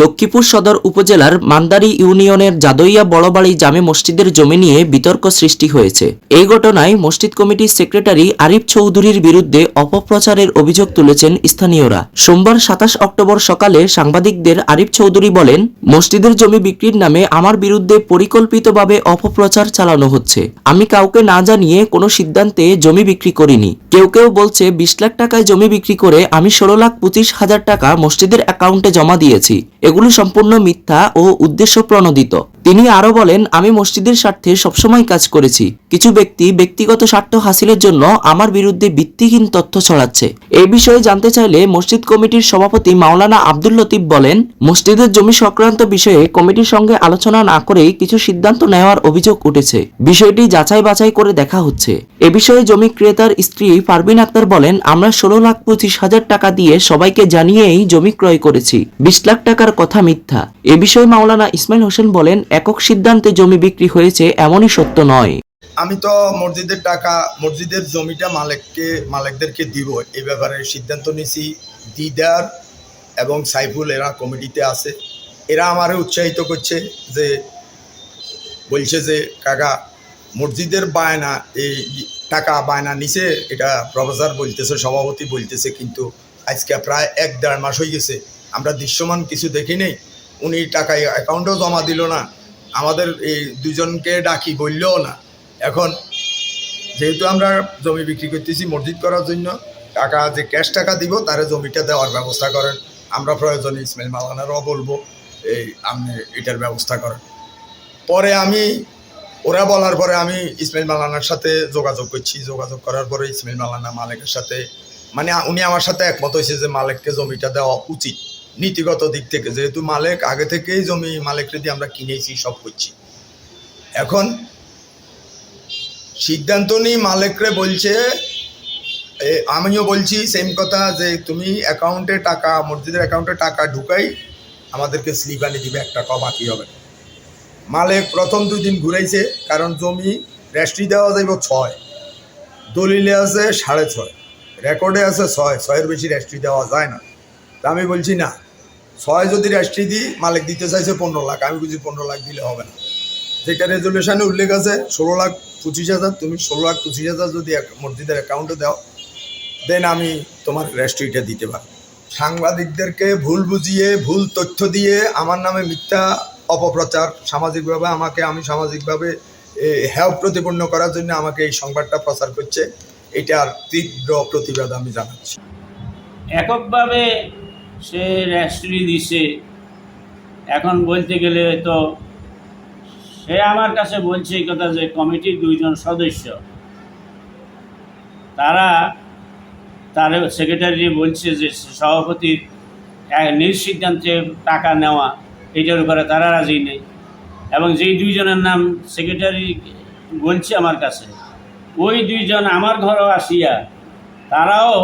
লক্ষ্মীপুর সদর উপজেলার মান্দারি ইউনিয়নের জাদইয়া বড়বাড়ি জামে মসজিদের জমি নিয়ে বিতর্ক সৃষ্টি হয়েছে। এই ঘটনায় মসজিদ কমিটির সেক্রেটারি আরিফ চৌধুরীর বিরুদ্ধে অপপ্রচারের অভিযোগ তুলেছেন স্থানীয়রা। সোমবার সাতাশ অক্টোবর সকালে সাংবাদিকদের আরিফ চৌধুরী বলেন, মসজিদের জমি বিক্রির নামে আমার বিরুদ্ধে পরিকল্পিতভাবে অপপ্রচার চালানো হচ্ছে। আমি কাউকে না জানিয়ে কোনো সিদ্ধান্তে জমি বিক্রি করিনি। কেউ কেউ বলছে, বিশ লাখ টাকায় জমি বিক্রি করে আমি ষোলো লাখ পঁচিশ হাজার টাকা মসজিদের অ্যাকাউন্টে জমা দিয়েছি। এগুলো সম্পূর্ণ মিথ্যা ও উদ্দেশ্য প্রণোদিত। তিনি আরও বলেন, আমি মসজিদের স্বার্থে সবসময় কাজ করেছি। কিছু ব্যক্তি ব্যক্তিগত স্বার্থ হাসিলের জন্য আমার বিরুদ্ধে ভিত্তিহীন তথ্য ছড়াচ্ছে। এই বিষয়ে জানতে চাইলে মসজিদ কমিটির সভাপতি মাওলানা আব্দুল লতিফ বলেন, মসজিদের জমি সংক্রান্ত বিষয়ে কমিটির সঙ্গে আলোচনা না করেই কিছু সিদ্ধান্ত নেওয়ার অভিযোগ উঠেছে। বিষয়টি যাচাই বাছাই করে দেখা হচ্ছে। এ বিষয়ে জমি ক্রেতার স্ত্রী পারবিন আক্তার বলেন, আমরা ষোলো লাখ পঁচিশ হাজার টাকা দিয়ে সবাইকে জানিয়েই জমি ক্রয় করেছি। বিশ লাখ টাকার কথা মিথ্যা। এ বিষয়ে মাওলানা ইসমাইল হোসেন বলেন, একক সিদ্ধান্তে জমি বিক্রি হয়েছে এমনই সত্য নয়। আমি তো মসজিদের টাকা, মসজিদের জমিটা মালিককে, মালিকদেরকে দিব এই ব্যাপারে সিদ্ধান্ত নিছি দিদার এবং সাইফুল এরা কমিটিতে আছে। এরা আমারে উৎসাহিত করছে যে, বলছে যে, কাকা মসজিদের বায়না, এই টাকা বায়না নিছে, এটা প্রফেসর বলতেছে, সভাপতি বলতেছে, কিন্তু আজকে প্রায় এক দেড় মাস হয়ে গেছে, আমরা দৃশ্যমান কিছু দেখি নেই। উনি টাকা অ্যাকাউন্টেও জমা দিল না, আমাদের এই দুজনকে ডাকি, বললেও না। এখন যেহেতু আমরা জমি বিক্রি করতেছি মসজিদ করার জন্য, টাকা যে ক্যাশ টাকা দিব, তারা জমিটা দেওয়ার ব্যবস্থা করেন। আমরা প্রয়োজনে ইসমাইল মালানারও বলব, এই আপনি এটার ব্যবস্থা করেন। পরে আমি ওরা বলার পরে আমি ইসমাইল মালানার সাথে যোগাযোগ করছি। যোগাযোগ করার পরে ইসমাইল মালানা মালিকের সাথে মানে উনি আমার সাথে একমত হয়েছে যে মালিককে জমিটা দেওয়া উচিত। নীতিগত দিক থেকে যেহেতু মালিক, আগে থেকেই জমি মালিকরে দিয়ে আমরা কিনেছি, সব করছি। এখন সিদ্ধান্ত নিয়ে মালিকরে বলছে আমিও বলছি সেম কথা যে তুমি অ্যাকাউন্টে টাকা, মসজিদের অ্যাকাউন্টে টাকা ঢুকাই, আমাদেরকে স্লিপ আনি দিবে এক টাকাও বাকি হবে না। মালিক প্রথম দুই দিন ঘুরাইছে, কারণ জমি রেস্ট্রি দেওয়া যাইব ছয়। দলিলে আছে সাড়ে ছয়। রেকর্ডে আছে ছয়, ছয়ের বেশি রেস্ট্রি দেওয়া যায় না। তা আমি বলছি, না, ছয় যদি রেস্ট্রি দিই মালিক দিতে চাইছে পনেরো লাখ। আমি বুঝি পনেরো লাখ দিলে হবে না। যেটা রেজলিউশনে উল্লেখ আছে, ষোলো লাখ পঁচিশ হাজার। তুমি ষোলো লাখ পঁচিশ হাজার যদি মসজিদের অ্যাকাউন্টে দাও দেন আমি তোমার রেস্ট্রিটা দিতে পারি সাংবাদিকদেরকে ভুল বুঝিয়ে, ভুল তথ্য দিয়ে, আমার নামে মিথ্যা অপপ্রচার সামাজিকভাবে আমাকে আমি সামাজিকভাবে এ, প্রতিপন্ন করার জন্য আমাকে এই সংবাদটা প্রচার করছে। এটার তীব্র প্রতিবাদ আমি জানাচ্ছি। এককভাবে সে রেস্ট্রি দিছে। এখন বলতে গেলে তো সে আমার কাছে বলছে এই কথা যে কমিটির দুইজন সদস্য। তারা তার সেক্রেটারি বলছে যে সভাপতির নিজ সিদ্ধান্তে টাকা নেওয়া। এটার উপরে তারা রাজি নেই। এবং যেই দুইজনের নাম সেক্রেটারি বলছে আমার কাছে, ওই দুইজন আমার ঘরও আসিয়া তারাও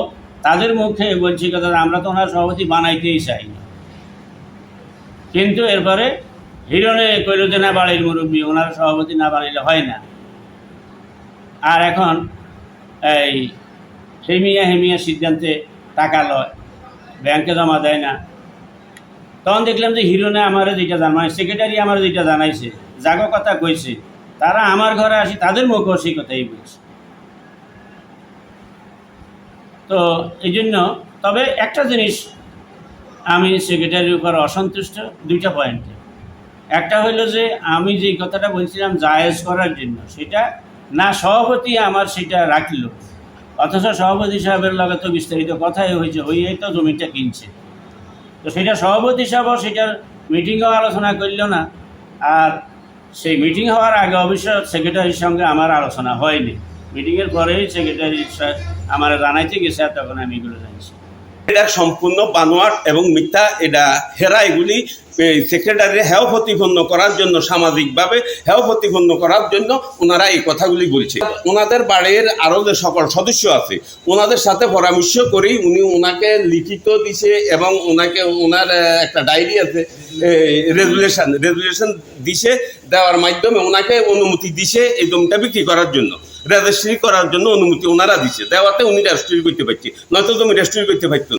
তাদের মুখে বলছি কথা, আমরা তো ওনার সভাপতি বানাইতেই চাই। না কিন্তু এরপরে হিরণে কইল যে, না বাড়ির মুরব্বী, ওনার সভাপতি না বানাইলে হয় না। আর এখন এই হেমিয়া হেমিয়া সিদ্ধান্তে টাকা লয়, ব্যাংকে জমা দেয় না। তখন দেখলাম যে হিরোনে আমার যেটা জানাই সেক্রেটারি আমার যেটা জানাইছে জাগো কথা কইছে। তারা আমার ঘরে আসি, তাদের মুখেও সেই কথাই বলছে তো এই জন্য তবে একটা জিনিস আমি সেক্রেটারির উপর অসন্তুষ্ট, দুইটা পয়েন্টে একটা হইল যে, আমি যে কথাটা বলছিলাম, জায়েজ করার জন্য, সেটা না সভাপতি আমার সেটা রাখল। অথচ সভাপতি সাহেবের লগে তো বিস্তারিত কথাই হয়েছে, হইয়াই তো জমিটা কিনছে। তো সেটা সভাপতি সাহেবও সেটার মিটিংও আলোচনা করল না। আর সেই মিটিং হওয়ার আগে অবশ্য সেক্রেটারির সঙ্গে আমার আলোচনা হয়নি। মিটিংয়ের পরেই সেক্রেটারি আমার জানাইতে গেছে তখন আমি এগুলো জানছি এটা সম্পূর্ণ বানোয়াট এবং মিথ্যা, এটা হেরা এগুলি সেক্রেটারি হেয় প্রতিপন্ন করার জন্য, সামাজিকভাবে হেয় প্রতিপন্ন করার জন্য ওনারা এই কথাগুলি বলছে ওনাদের বাড়ির আরও যে সকল সদস্য আছে, ওনাদের সাথে পরামর্শ করেই উনি ওনাকে লিখিত দিছে এবং ওনাকে, ওনার একটা ডায়েরি আছে রেজুলেশন রেজুলেশন দিছে, দেওয়ার মাধ্যমে ওনাকে অনুমতি দিছে এই জমিটা বিক্রি করার জন্য। রেজিস্ট্রি করার জন্য অনুমতি ওনারা দিছে দেওয়াতে উনি রেজিস্ট্রি করতে পারছে। নয়তো তুমি রেজিস্ট্রি করতে পারতো